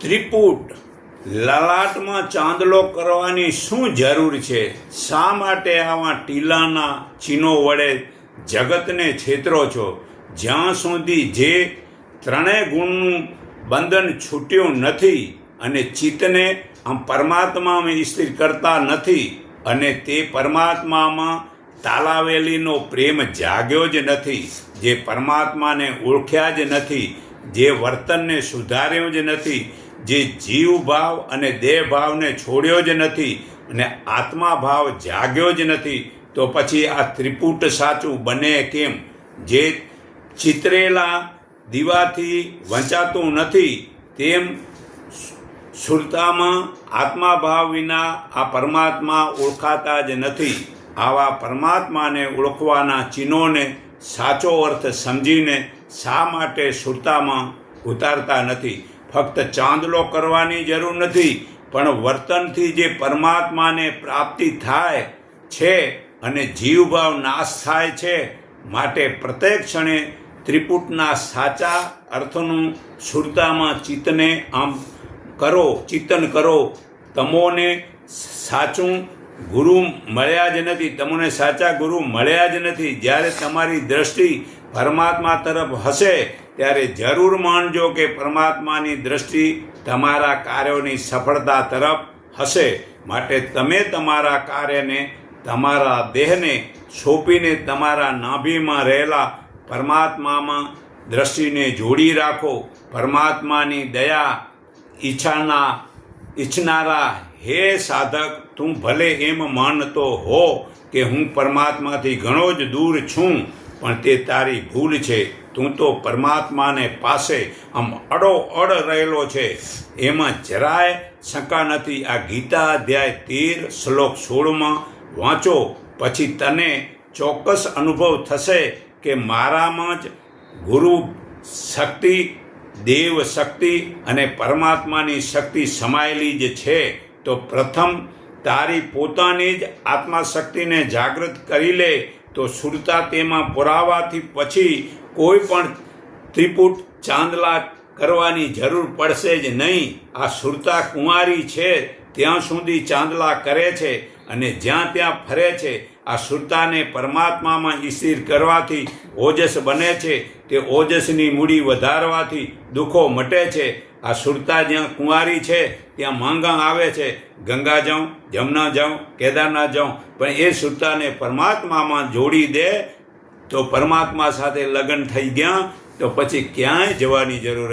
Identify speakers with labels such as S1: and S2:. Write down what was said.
S1: ત્રિપુટ લલાટમાં ચાંદલો કરવાની શું જરૂર છે? શા માટે આવા ટીલાના ચીનો વડે જગતને છેતરો છો? જ્યાં સુધી જે ત્રણેય ગુણનું બંધન છૂટ્યું નથી અને ચિત્તને આમ પરમાત્મામાં સ્થિર કરતા નથી અને તે પરમાત્મામાં તાલાવેલીનો પ્રેમ જાગ્યો જ નથી, જે પરમાત્માને ઓળખ્યા જ નથી, જે વર્તનને સુધાર્યું જ નથી જે જીવ ભાવ અને દેહ ભાવને છોડ્યો જ નથી અને આત્મા ભાવ જાગ્યો જ નથી, તો પછી આ ત્રિપુટ સાચું બને કેમ? જે ચિતરેલા દીવાથી વંચાતું નથી, તેમ સુરતામાં આત્માભાવ વિના આ પરમાત્મા ઓળખાતા જ નથી. આવા પરમાત્માને ઓળખવાના ચિહ્નોને સાચો અર્થ સમજીને શા માટે સુરતામાં ઉતારતા નથી? ફક્ત ચાંદલો કરવાની જરૂર નથી, પણ વર્તનથી જે પરમાત્માને પ્રાપ્તિ થાય છે અને જીવભાવ નાશ થાય છે માટે પ્રત્યેક ક્ષણે ત્રિપુટના સાચા અર્થનું સુરતામાં ચિત્તને આમ કરો, ચિંતન કરો. તમોને સાચું ગુરુ મળ્યા જ નથી, તમને સાચા ગુરુ મળ્યા જ નથી. જ્યારે તમારી દ્રષ્ટિ પરમાત્મા તરફ હશે ત્યારે જરૂર માનજો કે પરમાત્માની દ્રષ્ટિ તમારા કાર્યોની સફળતા તરફ હશે. માટે તમે તમારા કાર્યને, તમારા દેહને સોંપીને તમારા નાભીમાં રહેલા પરમાત્મામાં દ્રષ્ટિને જોડી રાખો. પરમાત્માની દયા ઈચ્છાના, ઈચ્છનારા હે સાધક, તું ભલે એમ માનતો હો કે હું પરમાત્માથી ઘણો જ દૂર છું, પણ તે તારી ભૂલ છે. તું તો પરમાત્માને પાસે આમ અડો અડ રહેલો છે. એમાં જરાય શંકા નથી. આ ગીતા અધ્યાય તેર શ્લોક સોળમાં વાંચો, પછી તને ચોક્કસ અનુભવ થશે કે મારામાં જ ગુરુ શક્તિ, દેવ શક્તિ અને પરમાત્માની શક્તિ સમાયેલી જ છે. તો પ્રથમ તારી પોતાની જ આત્મા શક્તિને જાગૃત કરી લે. તો સુરતા તેમાં પુરાવાથી પછી કોઈ પણ ત્રિપુટ ચાંદલા કરવાની જરૂર પડશે જ નહીં. આ સુરતા કુંવારી છે, ત્યાં સુધી ચાંદલા કરે છે અને જ્યાં ત્યાં ફરે છે. આ સુરતાને પરમાત્મામાં સ્થિર કરવાથી ઓજસ બને છે. તે ઓજસની મૂડી વધારવાથી દુઃખો મટે છે. આ સુરતા જ્યાં કુંવારી છે, ત્યાં માંગા આવે છે, ગંગા જાઉં, જમના જાઉં, કેદારનાથ જાઉં, પણ એ સુરતાને પરમાત્મામાં જોડી દે, તો પરમાત્મા સાથે લગ્ન થઈ ગયા, તો પછી ક્યાંય જવાની જરૂર